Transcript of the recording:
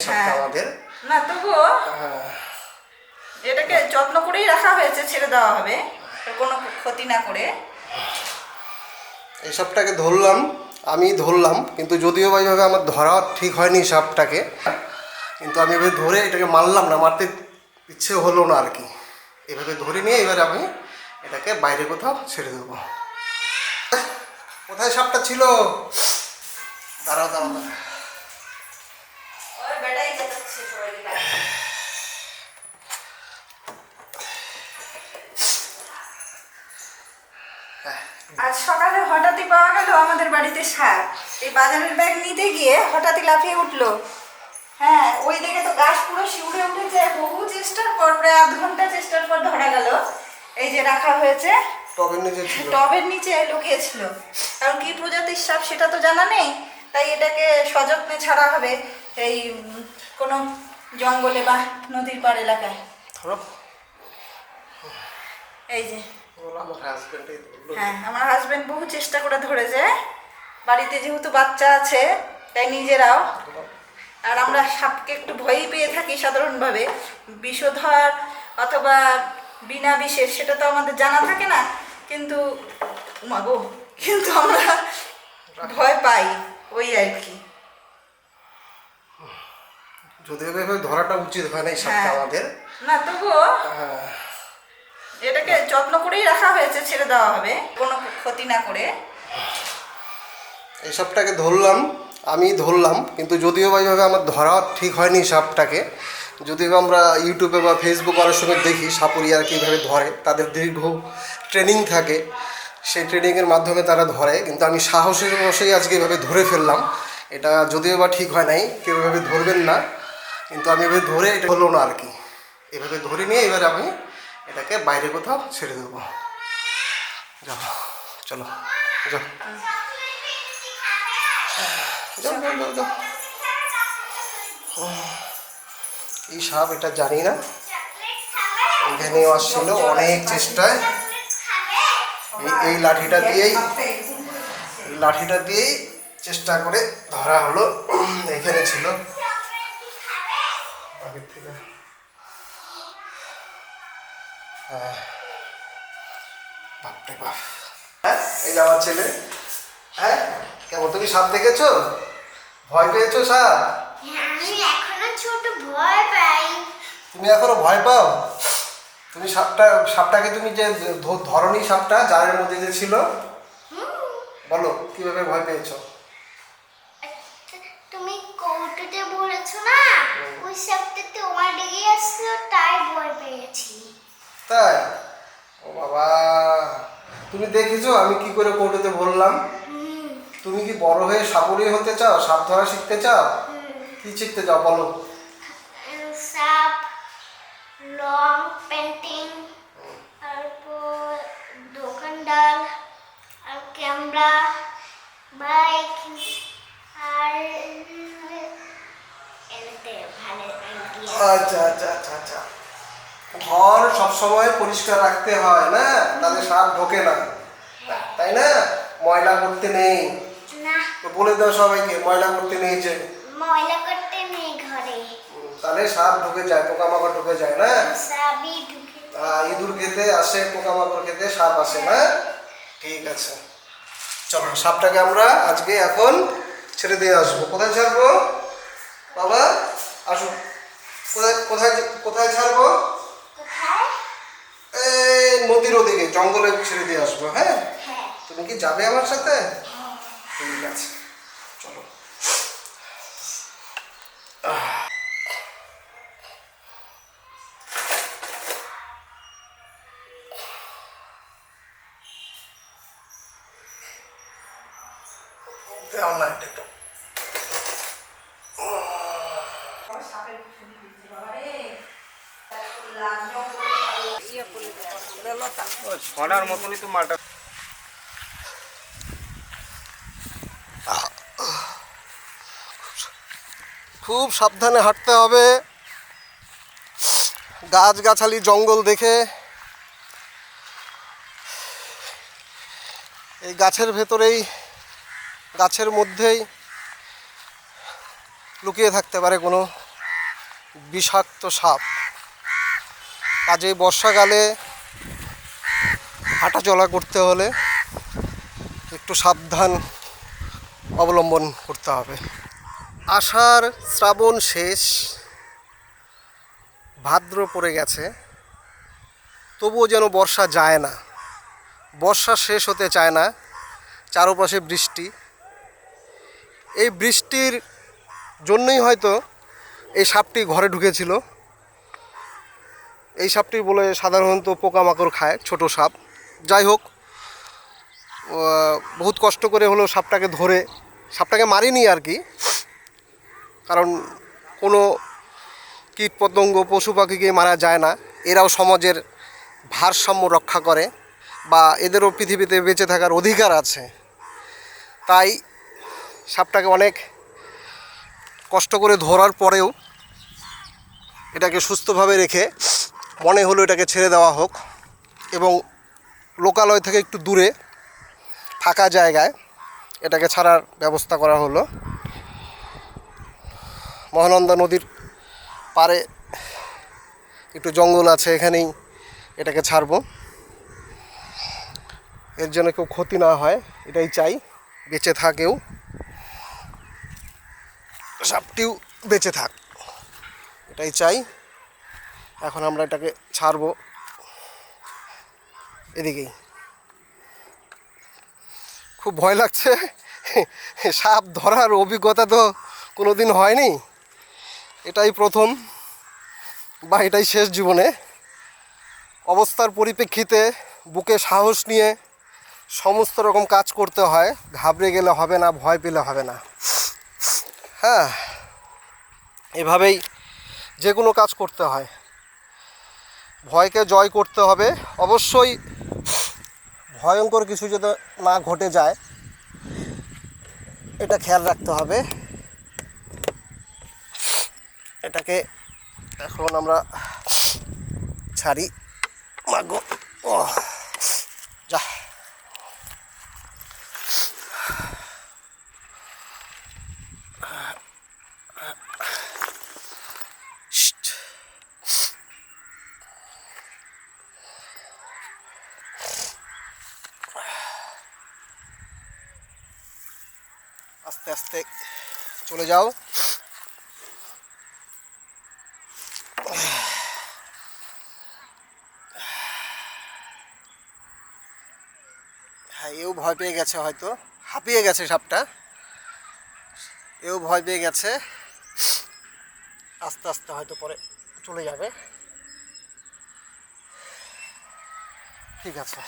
হ্যাঁ। আমাদের না তবুও এটাকে যত্ন করেই রাখা হয়েছে ছেড়ে দেওয়া হবে। কোনো ক্ষতি না করে। এই সাপটাকে ধরলাম আমি ধরলাম কিন্তু যদিও বা এইভাবে আমার ধরা ঠিক হয়নি সাপটাকে কিন্তু আমি এভাবে ধরে এটাকে মারলাম না মারতে ইচ্ছে হলো না আর কি। এভাবে ধরে নিয়ে এবার আমি এটাকে বাইরে কোথাও ছেড়ে দেবো। কোথায় সাপটা ছিল? দাঁড়াও দাঁড়াও দাঁড়াও। ওই বেটাই যাচ্ছে সবাইকে ডাকতে। আজ সকালে হঠাৎই পাওয়া গেল আমাদের বাড়িতে সার। এই বাজারের ব্যাগ নিতে গিয়ে হঠাৎই লাফিয়ে উঠল। হ্যাঁ ওই দিকে তো গাছ পুরো শিউরে উঠেছে। বহু চেষ্টার পর প্রায় আধ ঘণ্টা চেষ্টার পর ধরা গেল। এই যে রাখা হয়েছে টবের নিচে টবের নিচে লুকিয়েছিল। কারণ কি প্রজাতির সাপ সেটা তো জানা নেই তাই এটাকে সযত্নে ছাড়া হবে এই কোনো জঙ্গলে বা নদীর পাড় এলাকায়। এই যে। বলো আমার হাজবেন্ডই হ্যাঁ আমার হাজবেন্ড বহু চেষ্টা করে ধরেছে। বাড়িতে যেহেতু বাচ্চা আছে তাই নিজেরাও। আর আমরা সাপকে একটু ভয়ই পেয়ে থাকি সাধারণভাবে। বিষধর অথবা বিনা বিষের সেটা তো আমাদের জানা থাকে না। কিন্তু মাগো কিন্তু আমরা ভয় পাই ওই আর কি। যদিও ধরাটা উচিত হয় না এই সাপটা হ্যাঁ। আমাদের। না তবুও হ্যাঁ, এটাকে যত্ন করেই রাখা হয়েছে, ছেড়ে দেওয়া হবে। কোনো ক্ষতি না করে। এই সাপটাকে ধরলাম আমি ধরলাম, কিন্তু যদিও বা এইভাবে আমার ধরা ঠিক হয়নি সাপটাকে, যদিও আমরা ইউটিউবে বা ফেসবুক অনেক সময় দেখি সাপুরিয়ার কীভাবে ধরে, তাদের দীর্ঘ ট্রেনিং থাকে। সেই ট্রেনিংয়ের মাধ্যমে তারা ধরে, কিন্তু আমি সাহসের বসেই আজকে এভাবে ধরে ফেললাম। এটা যদিও বা ঠিক হয় নাই, কেউ এভাবে ধরবেন না, কিন্তু আমি এভাবে ধরে, এটা হলো না আর কি। এভাবে ধরে নিয়ে এবার আমি এটাকে বাইরে কোথাও ছেড়ে দেবো। যাও, চলো, যাও। যাও যাও এই সাপ এটা জানি না। এখানে আসছিল অনেক চেষ্টায়। এই এই লাঠিটা দিয়েই লাঠিটা দিয়েই চেষ্টা করে ধরা হলো। এখানে ছিল। আগের থেকে। বাপরে বাপ। হ্যাঁ এই যে আমার ছেলে। হ্যাঁ কেমন? তুমি সাপ দেখেছ? ভয় পেয়েছ সাপ? আমি এখনও ছোট ভয় পাই। তুমি এখনও ভয় পাও? তুমি সাপটা সাপটাকে তুমি যে ধরনি সাপটা জারের মধ্যে যে ছিল? বলো কীভাবে ভয় পেয়েছ? তুমি কৌটোতে বলেছ না? ওই সাপটা তোমার দিকে আসলো তাই ভয় পেয়েছি তাই ও বাবা তুমি দেখেছ আমি কি করে কোর্টেতে বললাম তুমি কি বড় হয়ে সাপুরি হতে চাও সাপ ধরা শিখতে চাও? কি শিখতে চাও বলো। সাপ লং পেন্টিং তারপর দোকানদার আর ক্যামেরা বাইক আর আচ্ছা আচ্ছা আচ্ছা। ঘর সবসময় পরিষ্কার রাখতে হয় না? তাহলে সাপ ঢোকে না। তাই না? ময়লা করতে নেই। তো বলে দাও সবাইকে ময়লা করতে নেই যে। ময়লা করতে নেই ঘরে। তাহলে সাপ ঢুকে যায় পোকামাকড় ঢুকে যায় না? ইঁদুর খেতে আসে পোকামাকড় খেতে সাপ আসে না? ঠিক আছে। চলো সাপটাকে আমরা আজকে এখন ছেড়ে দিয়ে আসব। কোথায় ছাড়বো? বাবা আসো কোথায় কোথায় কোথায় ছাড়বো? নদীর ওদিকে জঙ্গলে ছেড়ে দিয়ে আসব হ্যাঁ? হ্যাঁ। তুমি কি যাবে আমার সাথে? ঠিক আছে চলো। দাও না এটা একটু। ছড়ার মতনই তো খুব সাবধানে হাঁটতে হবে। গাছগাছালি, জঙ্গল দেখে। এই গাছের ভেতরেই, গাছের মধ্যেই লুকিয়ে থাকতে পারে কোনো বিষাক্ত সাপ। কাজে বর্ষাকালে হাঁটাচলা করতে হলে একটু সাবধান অবলম্বন করতে হবে। আষাঢ় শ্রাবণ শেষ, ভাদ্র পড়ে গেছে, তবুও যেন বর্ষা যায় না। বর্ষা শেষ হতে চায় না, চারপাশে বৃষ্টি। এই বৃষ্টির জন্যই হয়তো এই সাপটি ঘরে ঢুকেছিল। এই সাপটি বলে সাধারণত পোকামাকড় খায়, ছোট সাপ। যাই হোক বহুত কষ্ট করে হলো সাপটাকে ধরে, সাপটাকে মারিনি আর কি। কারণ কোনো কীট পতঙ্গ, পশু পাখিকে মারা যায় না। এরাও সমাজের ভারসাম্য রক্ষা করে বা এদেরও পৃথিবীতে বেঁচে থাকার অধিকার আছে। তাই সাপটাকে অনেক কষ্ট করে ধরার পরেও এটাকে সুস্থভাবে রেখে মনে হলো এটাকে ছেড়ে দেওয়া হোক এবং লোকালয় থেকে একটু দূরে ফাঁকা জায়গায় এটাকে ছাড়ার ব্যবস্থা করা হলো। মহানন্দা নদীর পারে একটু জঙ্গল আছে, এখানেই এটাকে ছাড়বো। এর জন্য কেউ ক্ষতি না হয়, এটাই চাই, বেঁচে থাকেও। সাপটিও বেঁচে থাক, এটাই চাই। এখন আমরা এটাকে ছাড়বো এদিকেই। খুব ভয় লাগছে। সাপ ধরার অভিজ্ঞতা তো কোনো দিন হয়নি। এটাই প্রথম বা এটাই শেষ জীবনে। অবস্থার পরিপ্রেক্ষিতে বুকে সাহস নিয়ে সমস্ত রকম কাজ করতে হয়। ঘাবড়ে গেলে হবে না, ভয় পেলে হবে না। হ্যাঁ এভাবেই যে কোনো কাজ করতে হয়। ভয়কে জয় করতে হবে। অবশ্যই ভয়ঙ্কর কিছু যাতে না ঘটে যায়, এটা খেয়াল রাখতে হবে। এটাকে এখন আমরা ছাড়ি। মাগো ও আস্তে আস্তে চলে যাও। হ্যাঁ এও ভয় পেয়ে গেছে হয়তো। হাঁপিয়ে গেছে সাপটা। এও ভয় পেয়ে গেছে। আস্তে আস্তে হয়তো পরে চলে যাবে। ঠিক আছে।